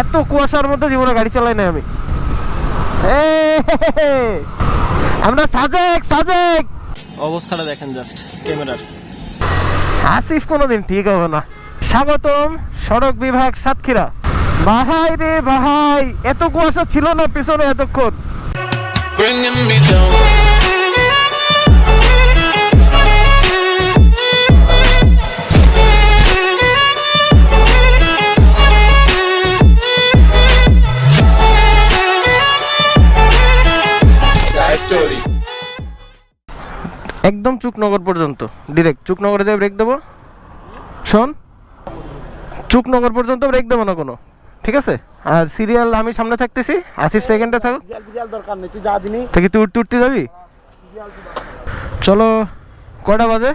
এত কুয়াশার মধ্যে জীবনে গাড়ি চালাই না আমি। আমরা সাজেক সাজেক। অবস্থাটা দেখেন জাস্ট ক্যামেরার। আসিফ কোনোদিন ঠিক হবে না। স্বাগতম সড়ক বিভাগ সাতক্ষীরা। বাহাই রে বাহাই এত কুয়াশা ছিল না পিছনে এতক্ষণ। Bringing me down. একদম চুকনগর পর্যন্ত। ডিরেক্ট চুকনগরে যাই ব্রেক দেবো। শোন চুকনগর পর্যন্ত ব্রেক দেবো না কোনো। ঠিক আছে? আর সিরিয়াল আমি সামনে থাকতেছি আসিফ সেকেন্ডে থাকো। তুই থেকে তুই উঠতে উঠতে যাবি? চলো কয়টা বাজে?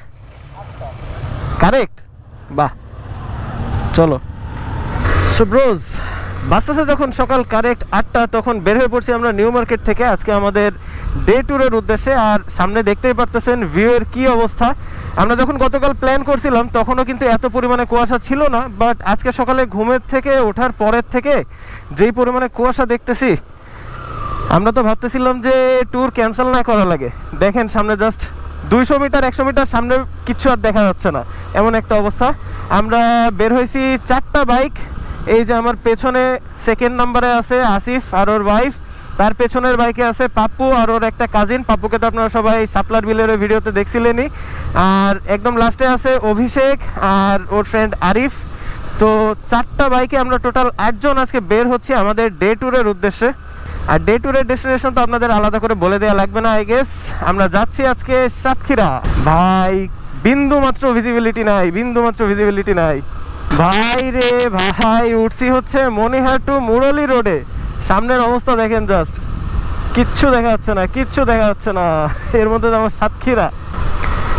কারেক্ট বাহ। চলো। সুব্রোজ বাসেসে যখন সকাল কারেক্ট আটটা, তখন বের হয়ে পড়ছি আমরা নিউ মার্কেট থেকে। আজকে আমাদের ডে ট্যুরের উদ্দেশ্যে। আর সামনে দেখতেই পারতেছেন ভিউয়ের কি অবস্থা। আমরা যখন গতকাল প্ল্যান করছিলাম, তখনও কিন্তু এত পরিমাণে কুয়াশা ছিল না। বাট আজকে সকালে ঘুমের থেকে ওঠার পরের থেকে যেই পরিমাণে কুয়াশা দেখতেছি, আমরা তো ভাবতেছিলাম যে ট্যুর ক্যান্সেল না করা লাগে। দেখেন সামনে জাস্ট দুইশো মিটার একশো মিটার সামনে কিচ্ছু আর দেখা যাচ্ছে না। এমন একটা অবস্থা। আমরা বের হয়েছি চারটা বাইক এই যে আমার পেছনে সেকেন্ড নাম্বারে আছে আসিফ আর ওর ওয়াইফ তার পেছনের বাইকে আছে পাপ্পু আর ওর একটা কাজিন পাপ্পুকে তো আপনারা সবাই সাপলার বিলের ভিডিওতে দেখছিলেনই। আর একদম লাস্টে আছে অভিষেক আর ওর ফ্রেন্ড আরিফ। তো চারটা বাইকে আমরা টোটাল আটজন আজকে বের হচ্ছি আমাদের ডে ট্যুরের উদ্দেশ্যে। আর ডে ট্যুরের ডেস্টিনেশন তো আপনাদের আলাদা করে বলে দেওয়া লাগবে না আই গেস আমরা যাচ্ছি আজকে সাতক্ষীরা। ভাই বিন্দু মাত্র ভিজিবিলিটি নাই বিন্দু মাত্র ভিজিবিলিটি নাই। ভাই রে ভাই, উঠছি হচ্ছে মনিহার টু মুরলি রোডে। সামনের অবস্থা দেখেন জাস্ট কিচ্ছু দেখা যাচ্ছে না, কিচ্ছু দেখা যাচ্ছে না। এর মধ্যে আমার সাতক্ষীরা।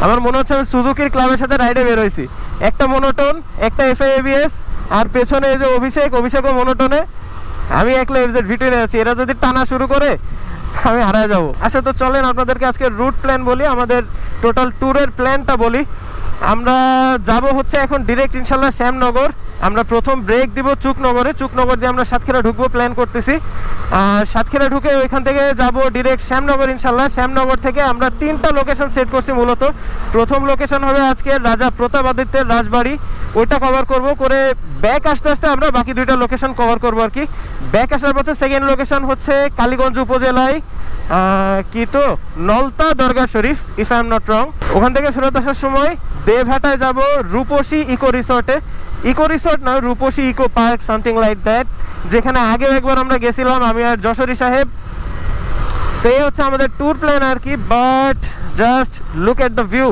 আমার মনে হচ্ছে আমি সুজুকির ক্লাবের সাথে রাইডে বের একটা মনোটন একটা এফআইএবিএস আর পেছনে এই যে অভিষেক, অভিষেকও মনোটনে আমি একলা এফজেড ভিটে আছি। এরা যদি টানা শুরু করে আমি হারায় যাব। আচ্ছা তো চলেন আপনাদেরকে আজকে রুট প্ল্যান বলি, আমাদের টোটাল ট্যুরের প্ল্যানটা বলি। আমরা যাব হচ্ছে এখন ডিরেক্ট ইনশাল্লাহ শ্যামনগর। আমরা প্রথম ব্রেক দিব চুকনগরে। চুকনগর দিয়ে আমরা সাতক্ষীরা ঢুকবো প্ল্যান করতেছি। আর সাতক্ষীরা ঢুকে ওইখান থেকে যাব ডিরেক্ট শ্যামনগর ইনশাল্লাহ শ্যামনগর থেকে আমরা তিনটা লোকেশন সেট করছি মূলত। প্রথম লোকেশন হবে আজকে রাজা প্রতাপ প্রতাপাদিত্যের রাজবাড়ি। ওইটা কভার করব, করে ব্যাক আসতে আসতে আমরা বাকি দুইটা লোকেশন কভার করব আর কি। ব্যাক আসার পথে সেকেন্ড লোকেশন হচ্ছে কালীগঞ্জ উপজেলায় কি তো? Nalta Dargah Sharif if I am not wrong ওখান থেকে ফেরত আসার সময় দেবহাটায় যাব রূপসী ইকো রিসর্টে। ইকো রিসর্ট না, Rupshi eco park something like that যেখানে আগেও একবার আমরা গেছিলাম, আমি আর যশোরী সাহেব। তো এই হচ্ছে আমাদের ট্যুর প্ল্যান আর কি but just look at the view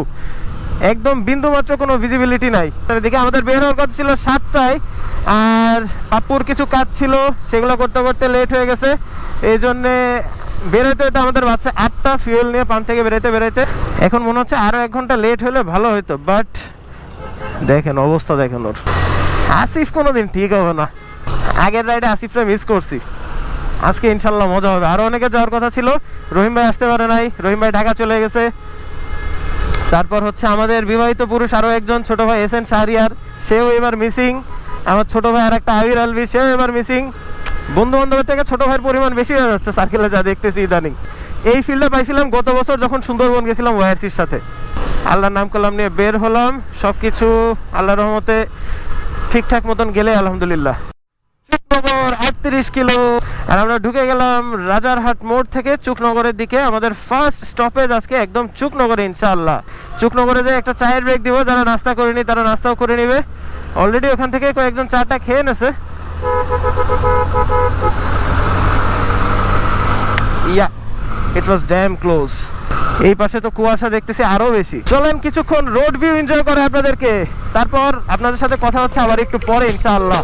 একদম বিন্দু মাত্র কোনো ভিজিবিলিটি নাই। এদিকে আমাদের বের হওয়ার কথা ছিল সাতটায়, আর পাপ্পুর কিছু কাজ ছিল, সেগুলো করতে করতে লেট হয়ে গেছে। এই জন্যে বেরোতে হতে আমাদের বাচ্চা আটটা ফিউল নিয়ে পাম্প থেকে বেরোতে বেরোতে। এখন মনে হচ্ছে আরও এক ঘণ্টা লেট হলে ভালো হতো বাট দেখেন, অবস্থা দেখেন ওর। আসিফ কোনোদিন ঠিক হবে না। আগের রাইডে আসিফরা মিস করছি। আজকে ইনশাল্লাহ মজা হবে। আরও অনেকে যাওয়ার কথা ছিল। রহিম ভাই আসতে পারে নাই। রহিম ভাই ঢাকা চলে গেছে। তারপর হচ্ছে আমাদের বিবাহিত পুরুষ আরও একজন ছোট ভাই এস এন শাহরিয়ার। সেও এবার মিসিং আমার ছোট ভাই আর একটা আবির আলভি, সেও এবার মিসিং বন্ধু বান্ধবের থেকে ছোট ভাইয়ের পরিমাণ বেশি হয়ে যাচ্ছে সার্কেলে যা দেখতেছি ইদানিং। এই ফিল্ডে পাইছিলাম গত বছর যখন সুন্দরবন গেছিলাম ওয়ারসির সাথে। আল্লাহর নাম করলাম নিয়ে বের হলাম। সব কিছু আল্লাহ রহমতে ঠিকঠাক মতন গেলে আলহামদুলিল্লাহ। চুকনগর আটত্রিশ কিলো। আর আমরা ঢুকে গেলাম রাজারহাট মোড় থেকে চুকনগরের দিকে। আমাদের ফার্স্ট স্টপেজ আজকে একদম চুকনগরে, ইনশাআল্লাহ। চুকনগরে যে একটা চায়ের ব্রেক দিব, যারা নাস্তা করেনি তারা নাস্তাও করে নিবে। অলরেডি ওখান থেকে কয়েকজন চাটা খেয়ে নেছে। ইয়া। ইট ওয়াজ ড্যাম ক্লোজ এই পাশে তো কুয়াশা দেখতেছি আরও বেশি। চলেন কিছুক্ষণ রোড ভিউ এনজয় করে আপনাদেরকে। তারপর আপনাদের সাথে কথা হচ্ছে আবার একটু পরে, ইনশাআল্লাহ।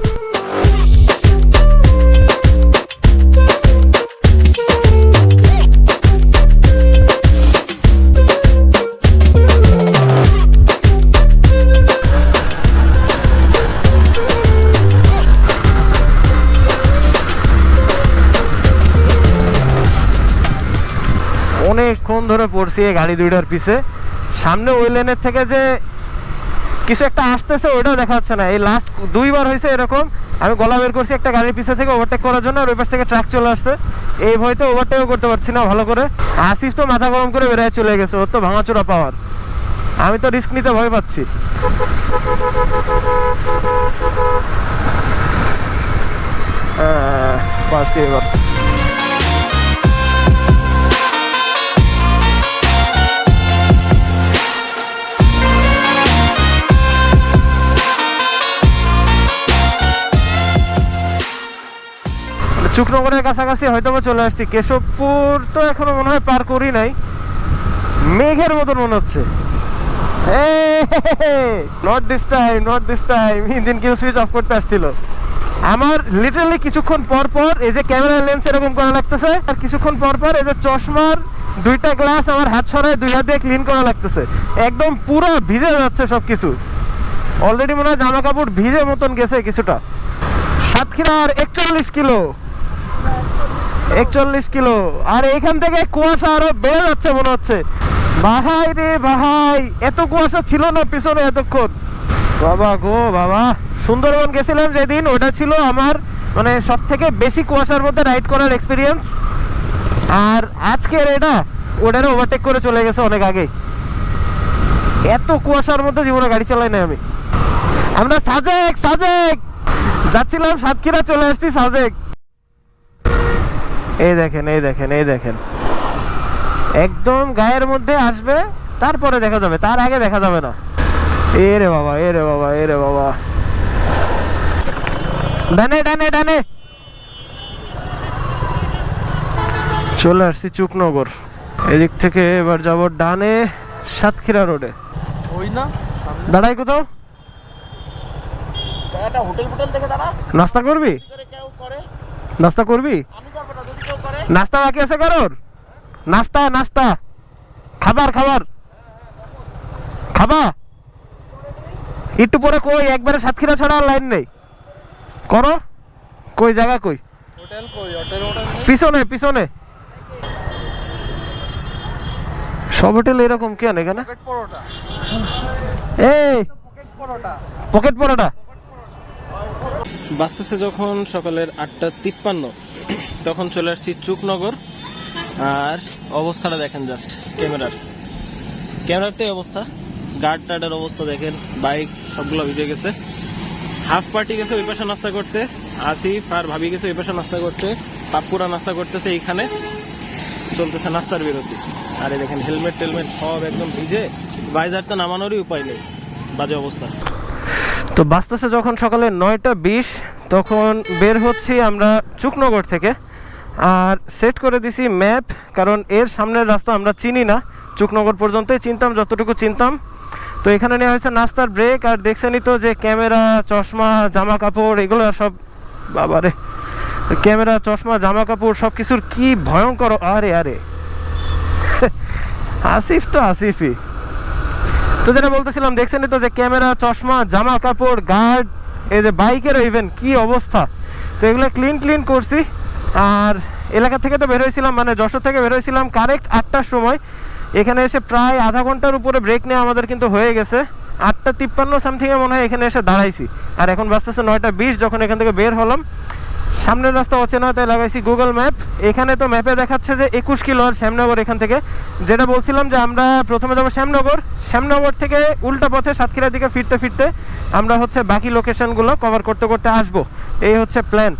অনেকক্ষণ ধরে পড়ছি এই গাড়ি দুইটার পিছে। সামনে ওই লেনের থেকে যে কিছু একটা আসতেছে, ওইটাও দেখা যাচ্ছে না। এই লাস্ট দুইবার হয়েছে এরকম। আমি গলা বের করছি একটা গাড়ির পিছে থেকে ওভারটেক করার জন্য, আর ওই পাশ থেকে ট্রাক চলে আসছে। এই ভয়তে ওভারটেকও করতে পারছি না ভালো করে। আসিফ তো মাথা গরম করে বেড়ে চলে গেছে, ওর তো ভাঙাচোরা পাওয়ার আমি তো রিস্ক নিতে ভয় পাচ্ছি। পারছি এবার। চুকনগরের কাছাকাছি হয়তো বা চলে আসছি। কেশবপুর তো এখনও মনে হয় পার করি নাই। মেঘের মতন মনে হচ্ছে। Not this time not this time engine kill switch off করতে আসছিল। আমার লিটারালি কিছুক্ষণ পর পর এই যে ক্যামেরা লেন্স এরকম করা লাগতেছে, আর কিছুক্ষণ পর পর এই যে চশমার দুইটা গ্লাস আমার হাত ছড়ায় দুই হাত দিয়ে ক্লিন করা লাগতেছে। একদম পুরো ভিজে যাচ্ছে সব কিছু অলরেডি মনে হয় জামা কাপড় ভিজে মতন গেছে কিছুটা। সাতক্ষীরার একচল্লিশ কিলো। একচল্লিশ কিলো। আর এইখান থেকে কুয়াশা আরও বেড়ে যাচ্ছে মনে হচ্ছে। বাহাই রে বাহাই এত কুয়াশা ছিল না পিছনে এতক্ষণ। বাবা গো বাবা, সুন্দরবন গেছিলাম যেদিন, ওটা ছিল আমার মানে সব থেকে বেশি কুয়াশার মধ্যে রাইড করার এক্সপিরিয়েন্স আর আজকের এটা ওটারে ওভারটেক করে চলে গেছে অনেক আগে। এত কুয়াশার মধ্যে জীবনে গাড়ি চালাই না আমি। আমরা সাজেক সাজেক! যাচ্ছিলাম সাতক্ষীরা, চলে আসছি সাজেক। এই দেখেন এই দেখেন এই দেখেন। একদম গায়ের মধ্যে আসবে তারপরে দেখা যাবে তার আগে দেখা যাবে না। এ রে বাবা এ রে বাবা এ রে বাবা। ডানে ডানে ডানে। চলে আসছি চুকনগর। এদিক থেকে এবার যাব ডানে সাতক্ষীরা রোডে। ওই না দাঁড়াই কোথাও? হোটেল হোটেল দেখে দাঁড়া। নাস্তা করবি? নাস্তা করবি? নাস্তা বাকি আছে কারোর? নাস্তা নাস্তা। খাবার খাবার। খাবা? একটু পরে কই? একবারে সাতক্ষীরা ছাড়া আর লাইন নেই। করো। কই জায়গা কই? হোটেল কই? হোটেল হোটেল পিছনে পিছনে। সব হোটেল এরকম কেন এখানে? এই! পকেট পরোটা। বাঁচতেছে যখন সকালের আটটা তিপ্পান্ন। তখন চলে আসছি চুকনগর। আর অবস্থাটা দেখেন জাস্ট ক্যামেরার। ক্যামেরার তো অবস্থা। গার্ড টার্ডের অবস্থা দেখেন বাইক সবগুলো ভিজে গেছে। হাফ পার্টি গেছে ওই পাশে নাস্তা করতে। আসিফ আর ভাবি গেছে ওই পাশে নাস্তা করতে। পাপ্পুরা নাস্তা করতেছে এইখানে। চলতেছে নাস্তার বিরতি। আর দেখেন হেলমেট টেলমেট সব একদম ভিজে। বাইজার তো নামানোরই উপায় নেই। বাজে অবস্থা। তো বাঁচতেছে যখন সকালে নয়টা বিশ তখন বের হচ্ছি আমরা চুকনগর থেকে। আর সেট করে দিছি ম্যাপ কারণ এর সামনের রাস্তা আমরা চিনি না। চুকনগর পর্যন্তই চিনতাম, যতটুকু চিনতাম। তো এখানে নেওয়া হয়েছে নাস্তার ব্রেক আর দেখছেনই তো যে ক্যামেরা চশমা জামা কাপড় এগুলো সব বাবারে। ক্যামেরা চশমা জামা কাপড় সব কিছুর কি ভয়ঙ্কর, আরে আরে। আসিফ তো আসিফই। তো যেটা বলতেছিলাম, দেখছেন তো যে ক্যামেরা চশমা জামা কাপড় গার্ড এই যে বাইকের ইভেন কি অবস্থা? তো এগুলো ক্লিন ক্লিন করছি। আর এলাকা থেকে তো বের হয়েছিলাম মানে যশোর থেকে বের হয়েছিলাম কারেক্ট আটটার সময়। এখানে এসে প্রায় আধা ঘণ্টার উপরে ব্রেক নেওয়া আমাদের কিন্তু হয়ে গেছে। আটটা তিপ্পান্ন সামথিংয়ে মনে হয় এখানে এসে দাঁড়াইছি। আর এখন বাঁচতেছে নয়টা বিশ, যখন এখান থেকে বের হলাম সামনের রাস্তা অচেনা, তাই লাগাইছি গুগল ম্যাপ এখানে তো ম্যাপে দেখাচ্ছে যে একুশ কিলো আর শ্যামনগর এখান থেকে। যেটা বলছিলাম যে আমরা প্রথমে যাব শ্যামনগর। শ্যামনগর থেকে উল্টা পথে সাতক্ষীরার দিকে ফিরতে ফিরতে আমরা হচ্ছে বাকি লোকেশনগুলো কভার করতে করতে আসব। এই হচ্ছে প্ল্যান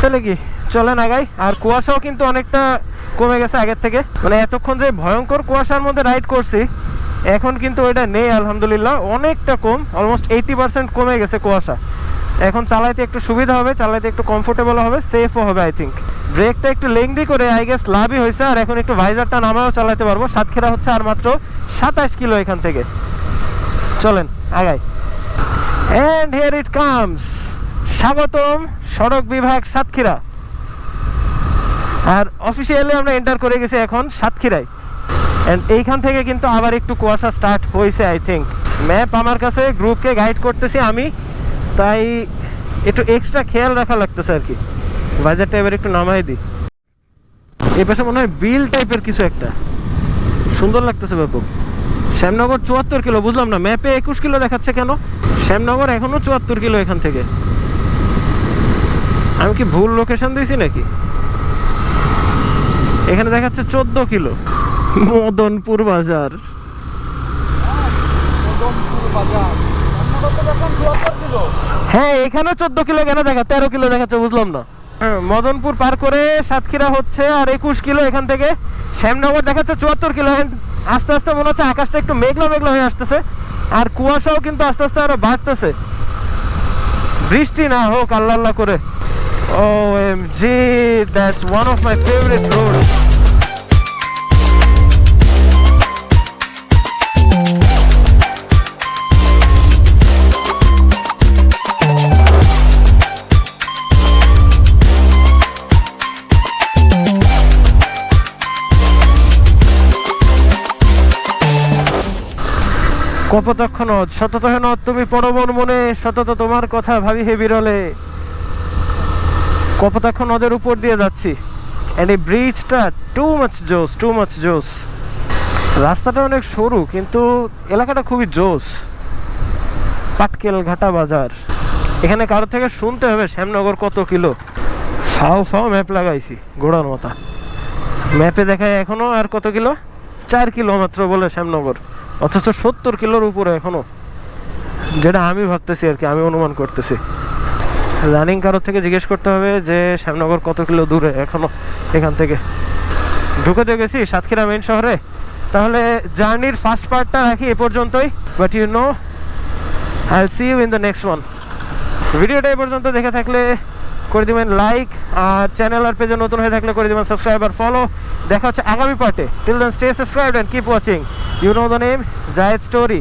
তাহলে কি, চলেন আগাই। আর কুয়াশাও কিন্তু অনেকটা কমে গেছে আগের থেকে। মানে এতক্ষণ যে ভয়ঙ্কর কুয়াশার মধ্যে রাইড করছি, এখন কিন্তু ওইটা নেই, আলহামদুলিল্লাহ। অনেকটা কম অলমোস্ট এইটি পার্সেন্ট কমে গেছে কুয়াশা। এখন চালাইতে একটু সুবিধা হবে, চালাইতে একটু কমফোর্টেবল হবে সেফও হবে আই থিঙ্ক ব্রেকটা একটু লেংদি করে আই গেস লাভই হয়েছে, আর এখন একটু ভাইজারটা নামাও চালাতে পারব। সাতক্ষীরা হচ্ছে আর মাত্র সাতাশ কিলো এখান থেকে। চলেন, আগাই। অ্যান্ড হিয়ার ইট কামস স্বাগতম, সড়ক বিভাগ সাতক্ষীরা। আর অফিসিয়ালি আমরা এন্টার করে গেছি এখন সাতক্ষীরায়। অ্যান্ড এইখান থেকে কিন্তু আবার একটু কুয়াশা স্টার্ট হয়েছে আই থিঙ্ক ম্যাপ আমার কাছে গ্রুপকে গাইড করতেছি আমি। তাই একটু এক্সট্রা খেয়াল রাখা লাগতেছে আর কি। বাজারটা এবার একটু নামাই দিই। এই পাশে মনে হয় বিল টাইপের কিছু একটা। সুন্দর লাগতেছে ব্যাপক। শ্যামনগর চুয়াত্তর কিলো, বুঝলাম না ম্যাপে একুশ কিলো দেখাচ্ছে কেন? শ্যামনগর এখনও চুয়াত্তর কিলো এখান থেকে। আমি কি ভুল লোকেশন দিয়েছি নাকি? এখানে দেখাচ্ছে চোদ্দ কিলো। মদনপুর বাজার। হ্যাঁ এখানে চোদ্দ কিলো কেন দেখা, তেরো কিলো দেখাচ্ছে, বুঝলাম না। মদনপুর পার করে সাতক্ষীরা হচ্ছে আর একুশ কিলো এখান থেকে। শ্যামনগর দেখাচ্ছে চুয়াত্তর কিলো আস্তে আস্তে মনে হচ্ছে আকাশটা একটু মেঘলা মেঘলা হয়ে আসতেছে। আর কুয়াশাও কিন্তু আস্তে আস্তে আরও বাড়তেছে। বৃষ্টি না হোক, আল্লাহ আল্লাহ করে। O M G that's one of my favourite road Kapotaksha নদ, সতত নদ, তুমি পরবন মনে, সতত তোমার কথা ভাবি হে বিরলে। কপতক্ষ নদের উপর দিয়ে যাচ্ছি। এন্ড এই ব্রিজটা টু মাচ জোস টু মাচ জোস রাস্তাটা অনেক সরু, কিন্তু এলাকাটা খুবই জোস পাটকেল ঘাটা বাজার। এখানে কারও থেকে শুনতে হবে শ্যামনগর কত কিলো। ফাও ফাও ম্যাপ লাগাইছি গোড়ার মতা। ম্যাপে দেখায় এখনও আর কত কিলো? চার কিলো মাত্র বলে শ্যামনগর। অথচ সত্তর কিলোর উপরে এখনও। যেটা আমি ভাবতেছি আর কি, আমি অনুমান করতেছি। রানিং কারোর থেকে জিজ্ঞেস করতে হবে যে শ্যামনগর কত কিলো দূরে এখনও এখান থেকে। ঢুকে দিয়ে গেছি সাতক্ষীরা মেন শহরে। তাহলে জার্নির ফার্স্ট পার্টটা রাখি এ পর্যন্তই। But you know I see you in the next one ভিডিওটা এ পর্যন্ত দেখে থাকলে করে দিবেন লাইক আর চ্যানেল আর পেজে নতুন হয়ে থাকলে করে দিবেন সাবস্ক্রাইব আর ফলো দেখা হচ্ছে আগামী পার্টে till then stay subscribe and keep watching you know the name Zayed story